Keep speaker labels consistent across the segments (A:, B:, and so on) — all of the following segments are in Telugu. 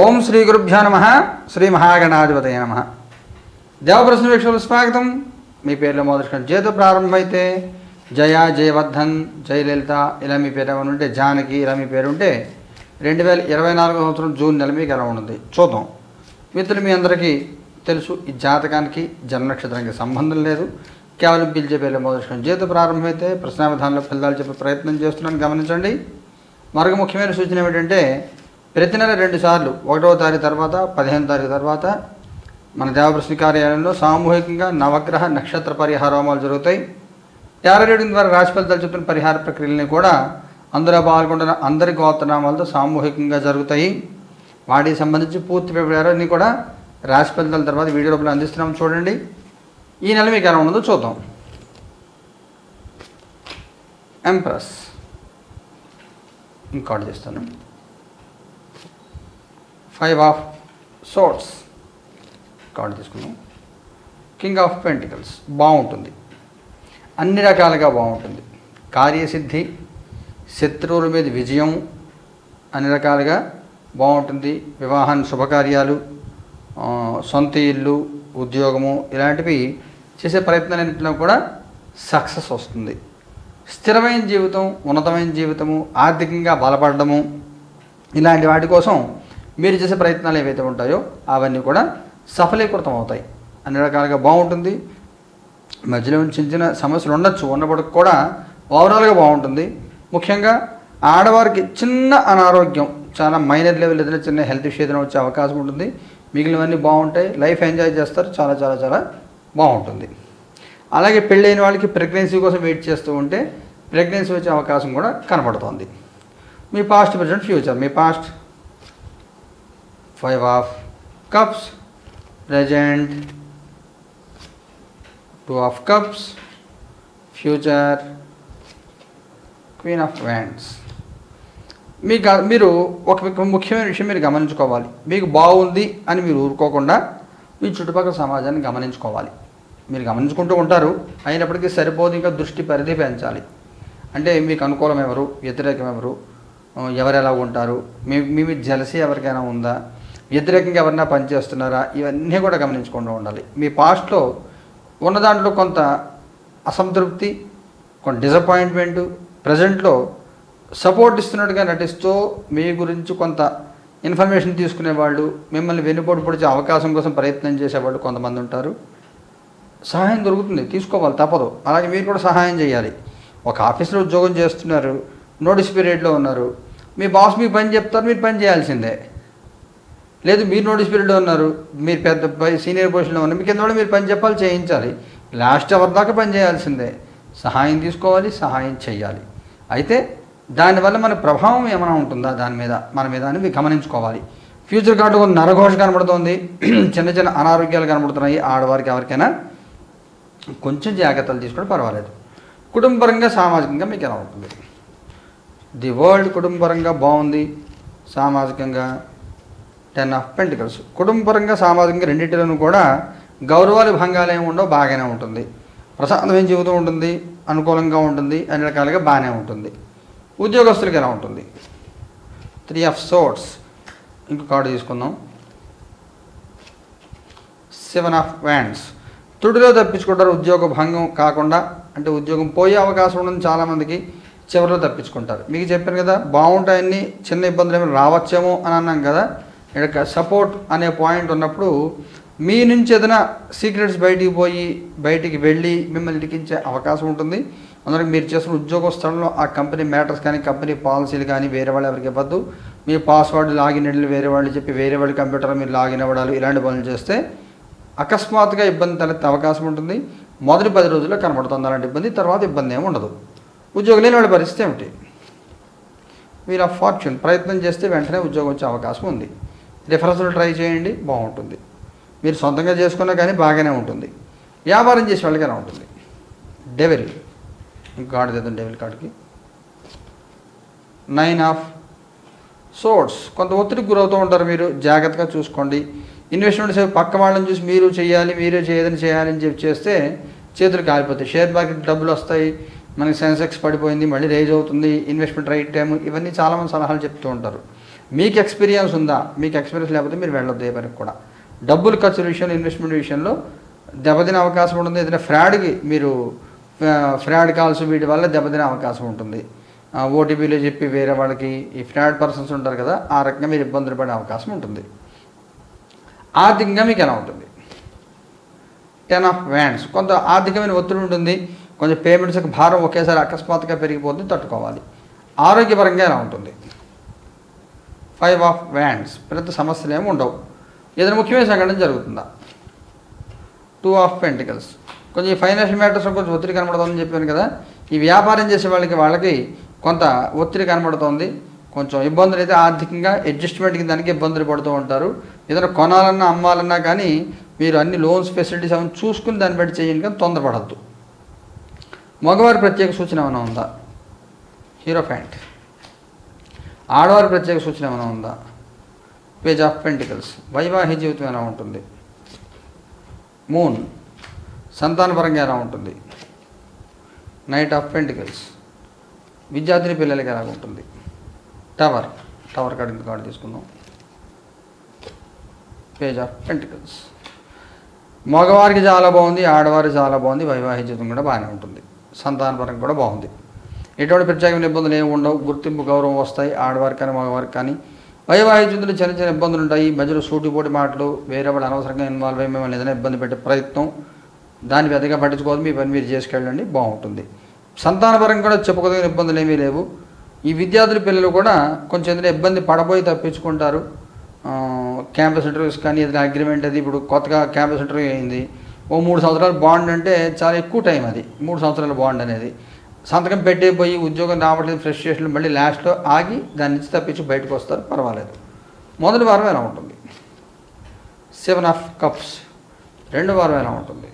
A: ఓం శ్రీ గురుభ్యో నమ. శ్రీ మహాగణాధిపతయ నమ. దేవప్రశ్న వీక్షలు స్వాగతం. మీ పేర్లో మొదటి చేత ప్రారంభమైతే జయ జయవర్ధన్ జయలలిత ఇలా మీ పేరు ఏమైనా ఉంటే జానకి ఇలా మీ పేరు ఉంటే రెండు వేల ఇరవై నాలుగో సంవత్సరం జూన్ నెల మీకు ఎలా ఉంటుంది? చూద్దాం. మిత్రులు మీ అందరికీ తెలుసు ఈ జాతకానికి జన్మ నక్షత్రానికి సంబంధం లేదు. కేవలం పిలిచే పేర్లు మొదటి చేత ప్రారంభమైతే ప్రశ్నావిధానంలో ఫలితాలు చెప్పే ప్రయత్నం చేస్తున్నాను గమనించండి. మరొక ముఖ్యమైన సూచన ఏమిటంటే ప్రతి నెల రెండు సార్లు. ఒకటవ తారీఖు తర్వాత పదిహేను తారీఖు తర్వాత మన దేవప్రశ్ని కార్యాలయంలో సామూహికంగా నవగ్రహ నక్షత్ర పరిహార హోమాలు జరుగుతాయి. టారో రీడింగ్ ద్వారా రాశి ఫలితాలు చెప్పిన పరిహార ప్రక్రియలని కూడా అందులో పాల్గొంటున్న అందరి గోత్రనామాలతో సామూహికంగా జరుగుతాయి. వాటికి సంబంధించి పూర్తి వివరాలన్నీ కూడా రాశి ఫలితాల తర్వాత వీడియో రూపంలో అందిస్తున్నాం. చూడండి. ఈ నెల మీకు ఎలా ఉండదో చూద్దాం. ఎంప్రెస్ ఇంకోటి చేస్తాను. Five of swords. కార్డు తీసుకున్నాం కింగ్ ఆఫ్ పెంటికల్స్. బాగుంటుంది. అన్ని రకాలుగా బాగుంటుంది. కార్యసిద్ధి శత్రువుల మీద విజయం అన్ని రకాలుగా బాగుంటుంది. వివాహాన్ని శుభకార్యాలు సొంత ఇల్లు ఉద్యోగము ఇలాంటివి చేసే ప్రయత్నాలన్నింటిలో కూడా సక్సెస్ వస్తుంది. స్థిరమైన జీవితం ఉన్నతమైన జీవితము ఆర్థికంగా బలపడము ఇలాంటి వాటి కోసం మీరు చేసే ప్రయత్నాలు ఏవైతే ఉంటాయో అవన్నీ కూడా సఫలీకృతం అవుతాయి అన్ని రకాలుగా బాగుంటుంది. మధ్యలో చిన్న చిన్న సమస్యలు ఉండొచ్చు. ఉన్నప్పటికి కూడా ఓవరాల్గా బాగుంటుంది. ముఖ్యంగా ఆడవారికి చిన్న అనారోగ్యం చాలా మైనర్ లెవెల్ ఏదైనా చిన్న హెల్త్ ఇష్యూ ఏదైనా వచ్చే అవకాశం ఉంటుంది. మిగిలినవన్నీ బాగుంటాయి. లైఫ్ ఎంజాయ్ చేస్తారు. చాలా చాలా చాలా బాగుంటుంది. అలాగే పెళ్ళైన వాళ్ళకి ప్రెగ్నెన్సీ కోసం వెయిట్ చేస్తూ ఉంటే ప్రెగ్నెన్సీ వచ్చే అవకాశం కూడా కనబడుతోంది. మీ past present future. Me past five of cups. present two of cups. Future queen of wands. మీ మీరు ఒక ముఖ్యమైన విషయం మీరు గమనించుకోవాలి. మీకు బాగుంది అని మీరు ఊరుకోకుండా మీ చుట్టుపక్కల సమాజాన్ని గమనించుకోవాలి. మీరు గమనించుకుంటూ ఉంటారు. అయినప్పటికీ సరిపోదు ఇంకా దృష్టి పరిధి పెంచాలి. అంటే మీకు అనుకూలం ఎవరు వ్యతిరేకం ఎవరు ఎవరు ఎలా ఉంటారు? మీ మీ జలసి ఎవరికైనా ఉందా? వ్యతిరేకంగా ఎవరైనా పనిచేస్తున్నారా? ఇవన్నీ కూడా గమనించకుండా ఉండాలి. మీ పాస్ట్లో ఉన్న దాంట్లో కొంత అసంతృప్తి కొంత డిసప్పాయింట్మెంట్ ప్రజెంట్లో సపోర్ట్ ఇస్తున్నట్టుగా నటిస్తూ మీ గురించి కొంత ఇన్ఫర్మేషన్ తీసుకునేవాళ్ళు మిమ్మల్ని వెనుపోటు పొడిచే అవకాశం కోసం ప్రయత్నం చేసేవాళ్ళు కొంతమంది ఉంటారు. సహాయం దొరుకుతుంది తీసుకోవాలి తప్పదు. అలాగే మీరు కూడా సహాయం చేయాలి. ఒక ఆఫీస్లో ఉద్యోగం చేస్తున్నారు నోటీస్ పీరియడ్లో ఉన్నారు. మీ బాస్ మీ పని చెప్తారు మీరు పని చేయాల్సిందే. లేదు మీరు నోటీస్ పీరియడ్ ఉన్నారు. మీరు పెద్ద పై- సీనియర్ పొజిషన్లో ఉన్నారు. మీ కింద మీరు పని చెప్పాలి చేయించాలి. లాస్ట్ అవర్ దాకా పని చేయాల్సిందే. సహాయం తీసుకోవాలి సహాయం చేయాలి. అయితే దానివల్ల మన ప్రభావం ఏమైనా ఉంటుందా? దాని మీద మన మీద అని గమనించుకోవాలి. ఫ్యూచర్ కార్డు నరఘోష కనబడుతోంది. చిన్న చిన్న అనారోగ్యాలు కనబడుతున్నాయి. ఆడవారికి ఎవరికైనా కొంచెం జాగ్రత్తలు తీసుకోవడం పర్వాలేదు. కుటుంబపరంగా సామాజికంగా మీకు ఎలా ఉంటుంది? ది వరల్డ్ కుటుంబపరంగా బాగుంది. సామాజికంగా టెన్ ఆఫ్ పెంటికల్స్. కుటుంబపరంగా సామాజికంగా రెండింటిలోనూ కూడా గౌరవాలు భంగాలు ఏమి ఉండవు బాగానే ఉంటుంది. ప్రశాంతమైన జీవితం ఉంటుంది? అనుకూలంగా ఉంటుంది అన్ని రకాలుగా బాగానే ఉంటుంది. ఉద్యోగస్తులకి ఎలా ఉంటుంది? త్రీ ఆఫ్ సోట్స్ ఇంకో కార్డు తీసుకుందాం. సెవెన్ ఆఫ్ వ్యాండ్స్ తుడిలో తప్పించుకుంటారు ఉద్యోగ భంగం కాకుండా అంటే ఉద్యోగం పోయే అవకాశం ఉండదు చాలామందికి చివరిలో తప్పించుకుంటారు. మీకు చెప్పాను కదా బాగుంటాయని చిన్న ఇబ్బందులు ఏమైనా రావచ్చేమో అని అన్నాం కదా ఇక్కడ సపోర్ట్ అనే పాయింట్ ఉన్నప్పుడు మీ నుంచి ఏదైనా సీక్రెట్స్ బయటికి పోయి బయటికి వెళ్ళి మిమ్మల్ని ఇరికించే అవకాశం ఉంటుంది. అందులో మీరు చేస్తున్న ఉద్యోగ స్థలంలో ఆ కంపెనీ మ్యాటర్స్ కానీ కంపెనీ పాలసీలు కానీ వేరే వాళ్ళు ఎవరికి ఇవ్వద్దు. మీ పాస్వర్డ్ లాగిన్ ఐడీలు వేరే వాళ్ళు చెప్పి వేరే వాళ్ళ కంప్యూటర్ మీరు లాగిన్ అవ్వడాలు ఇలాంటి పనులు చేస్తే అకస్మాత్తుగా ఇబ్బంది తలెత్తే అవకాశం ఉంటుంది. మొదటి పది రోజుల్లో కనబడుతుంది అలాంటి ఇబ్బంది తర్వాత ఇబ్బంది ఏమి ఉండదు. ఉద్యోగం లేని వాళ్ళ పరిస్థితి ఏమిటి? మీరు ఆ ఫార్చ్యూన్ ప్రయత్నం చేస్తే వెంటనే ఉద్యోగం వచ్చే అవకాశం ఉంది. రిఫరెన్స్లు ట్రై చేయండి బాగుంటుంది. మీరు సొంతంగా చేసుకున్నా కానీ బాగానే ఉంటుంది. వ్యాపారం చేసే వాళ్ళకి ఎలా ఉంటుంది డెవిల్ గాడ్ చేద్దాం డెవిల్ కార్డ్కి నైన్ ఆఫ్ సోర్స్ కొంత ఒత్తిడికి గురవుతూ ఉంటారు మీరు. జాగ్రత్తగా చూసుకోండి. ఇన్వెస్ట్మెంట్స్ పక్క వాళ్ళని చూసి మీరు చేయాలి మీరే చేయదని చేయాలని చెప్పి చేస్తే చేతులు కాలిపోతాయి. షేర్ మార్కెట్ డబ్బులు వస్తాయి. మనకి సెన్సెక్స్ పడిపోయింది మళ్ళీ రేజ్ అవుతుంది. ఇన్వెస్ట్మెంట్ రైట్ టైం ఇవన్నీ చాలామంది సలహాలు చెప్తూ ఉంటారు. మీకు ఎక్స్పీరియన్స్ ఉందా? మీకు ఎక్స్పీరియన్స్ లేకపోతే మీరు వెళ్ళొద్దు ఏ పనికి కూడా. డబ్బులు ఖర్చు విషయంలో ఇన్వెస్ట్మెంట్ విషయంలో దెబ్బతినే అవకాశం ఉంటుంది. ఏదైనా ఫ్రాడ్కి మీరు ఫ్రాడ్ కాల్స్ వీటి వల్ల దెబ్బతినే అవకాశం ఉంటుంది. ఓటీపీలు చెప్పి వేరే వాళ్ళకి ఈ ఫ్రాడ్ పర్సన్స్ ఉంటారు కదా ఆ రకంగా మీరు ఇబ్బందులు పడే అవకాశం ఉంటుంది. ఆర్థికంగా మీకు ఎలా ఉంటుంది? టెన్ ఆఫ్ వ్యాండ్స్ కొంత ఆర్థికమైన ఒత్తిడి ఉంటుంది. కొంచెం పేమెంట్స్కి భారం ఒకేసారి అకస్మాత్తుగా పెరిగిపోతుంది తట్టుకోవాలి. ఆరోగ్యపరంగా ఎలా ఉంటుంది? ఫైవ్ ఆఫ్ వ్యాండ్స్ పెద్ద సమస్యలు ఏమి ఉండవు. ఏదైనా ముఖ్యమైన సంఘటన జరుగుతుందా? Two of pentacles. కొంచెం ఈ ఫైనాన్షియల్ మ్యాటర్స్ కొంచెం ఒత్తిడి కనబడుతుందని చెప్పాను కదా ఈ వ్యాపారం చేసే వాళ్ళకి వాళ్ళకి కొంత ఒత్తిడి కనబడుతోంది. కొంచెం ఇబ్బందులు అయితే ఆర్థికంగా అడ్జస్ట్మెంట్కి దానికి ఇబ్బందులు పడుతూ ఉంటారు. ఏదైనా కొనాలన్నా అమ్మాలన్నా కానీ మీరు అన్ని లోన్స్ ఫెసిలిటీస్ అవన్నీ చూసుకుని దాన్ని బట్టి చేయండి కానీ తొందరపడద్దు. మగవారి ప్రత్యేక సూచన ఏమైనా ఉందా? హీరో ప్యాంట్ ఆడవారి ప్రత్యేక సూచన ఏమైనా ఉందా? పేజ్ ఆఫ్ పెంటికల్స్ వైవాహిక జీవితం ఎలా ఉంటుంది? మూన్ సంతానపరంగా ఎలా ఉంటుంది? నైట్ ఆఫ్ పెంటికల్స్ విద్యార్థిని పిల్లలకి ఎలా ఉంటుంది? టవర్ టవర్ కార్డు ఇంత కార్డు తీసుకుందాం. పేజ్ ఆఫ్ పెంటికల్స్ మగవారికి చాలా బాగుంది ఆడవారికి చాలా బాగుంది వైవాహిక జీవితం కూడా బాగానే ఉంటుంది. సంతానపరంగా కూడా బాగుంది. ఎటువంటి ప్రత్యేకమైన ఇబ్బందులు ఏమి ఉండవు. గుర్తింపు గౌరవం వస్తాయి. ఆడవారికి కానీ మగవారికి కానీ. వైవాహిక చిన్న చిన్న ఇబ్బందులు ఉంటాయి. మధ్యలో సూటిపోటి మాటలు వేరే వాళ్ళు అనవసరంగా ఇన్వాల్వ్ అయ్యి మిమ్మల్ని ఏదైనా ఇబ్బంది పెట్టే ప్రయత్నం దాన్ని పెద్దగా పట్టించుకోవద్దు. మీ పని మీరు చేసుకెళ్ళండి. బాగుంటుంది. సంతానపరంగా కూడా చెప్పుకోదగిన ఇబ్బందులు ఏమీ లేవు. ఈ విద్యార్థుల పిల్లలు కూడా కొంచెం ఏదైనా ఇబ్బంది పడబోయి తప్పించుకుంటారు. క్యాంపస్ ఇంటర్వ్యూస్ కానీ ఏదైనా అగ్రిమెంట్ అది ఇప్పుడు కొత్తగా క్యాంపస్ ఇంటర్వ్యూ అయింది. ఓ మూడు సంవత్సరాలు బాండ్ అంటే చాలా ఎక్కువ టైం అది. మూడు సంవత్సరాల బాండ్ అనేది. సంతకం పెట్టేపోయి ఉద్యోగం రావట్లేదు ఫ్రస్ట్రేషన్ మళ్ళీ లాస్ట్లో ఆగి దాని నుంచి తప్పించి బయటకు వస్తారు పర్వాలేదు. మొదటి వారం ఎలా ఉంటుంది? సెవెన్ ఆఫ్ కప్స్ రెండో వారం ఎలా ఉంటుంది?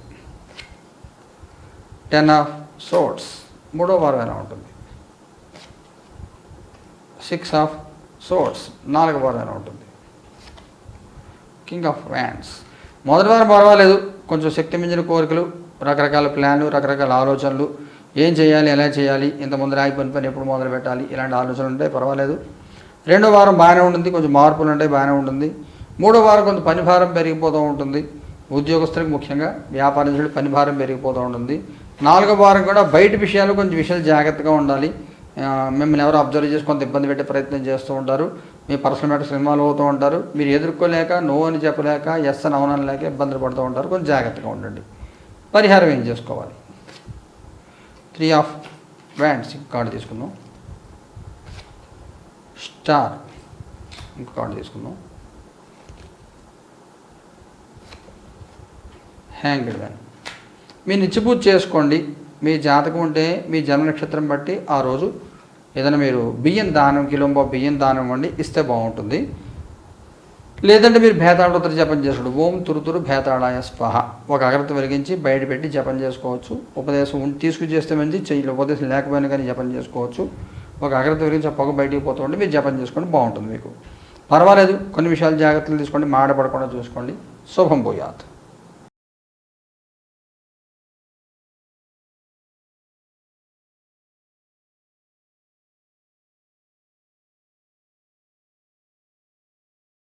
A: టెన్ ఆఫ్ సోట్స్ మూడో వారం ఎలా ఉంటుంది? సిక్స్ ఆఫ్ సోట్స్ నాలుగో వారం ఎలా ఉంటుంది? కింగ్ ఆఫ్ వ్యాండ్స్ మొదటి వారం పర్వాలేదు. కొంచెం శక్తి మించిన కోరికలు రకరకాల ప్లాన్లు రకరకాల ఆలోచనలు ఏం చేయాలి ఎలా చేయాలి ఇంత ముందర ఆగిపోయిన పని ఎప్పుడు మొదలు పెట్టాలి ఇలాంటి ఆలోచనలు ఉంటాయి పర్వాలేదు. రెండో వారం బాగానే ఉంటుంది కొంచెం మార్పులు ఉంటాయి బాగానే ఉంటుంది. మూడో వారం కొంత పనిభారం పెరిగిపోతూ ఉంటుంది. ఉద్యోగస్తులకు ముఖ్యంగా వ్యాపారస్తులకు పని భారం పెరిగిపోతూ ఉంటుంది. నాలుగో వారం కూడా బయట విషయాలు కొంచెం విషయాలు జాగ్రత్తగా ఉండాలి. మిమ్మల్ని ఎవరు అబ్జర్వ్ చేసి కొంత ఇబ్బంది పెట్టే ప్రయత్నం చేస్తూ ఉంటారు. మీ పర్సనల్ మ్యాటర్ సినిమాలు అవుతూ ఉంటారు. మీరు ఎదుర్కోలేక నో అని చెప్పలేక ఎస్ అని అవునని లేక ఇబ్బందులు పడుతూ ఉంటారు. కొంచెం జాగ్రత్తగా ఉండండి. పరిహారం ఏం చేసుకోవాలి? త్రీ ఆఫ్ వ్యాండ్స్ కార్డు తీసుకుందాం. స్టార్ ఇంకో కార్డు తీసుకుందాం. హ్యాంగ్డ్ వ్యాన్ మీ నిత్యపూజ చేసుకోండి. మీ జాతకం ఉంటే మీ జన్మ నక్షత్రం బట్టి ఆ రోజు ఏదైనా మీరు బియ్యం దానం కిలోంబో బియ్యం దానం ఇవ్వండి. ఇస్తే బాగుంటుంది. లేదంటే మీరు భేతాళోత్తర జపం చేసుడు ఓం తురుతురు భేతాళాయ స్వహ ఒక అగ్రత వెలిగించి బయట పెట్టి జపం చేసుకోవచ్చు. ఉపదేశం తీసుకు చేస్తే మంచి చెయ్యి ఉపదేశం లేకపోయినా కానీ జపం చేసుకోవచ్చు. ఒక అగ్రత వెలిగించి ఆ పొగ బయటికి పోతూ ఉంటే మీరు జపం చేసుకోండి బాగుంటుంది మీకు. పర్వాలేదు. కొన్ని విషయాలు జాగ్రత్తలు తీసుకోండి. మాడపడకుండా చూసుకోండి. శుభం పోయాత్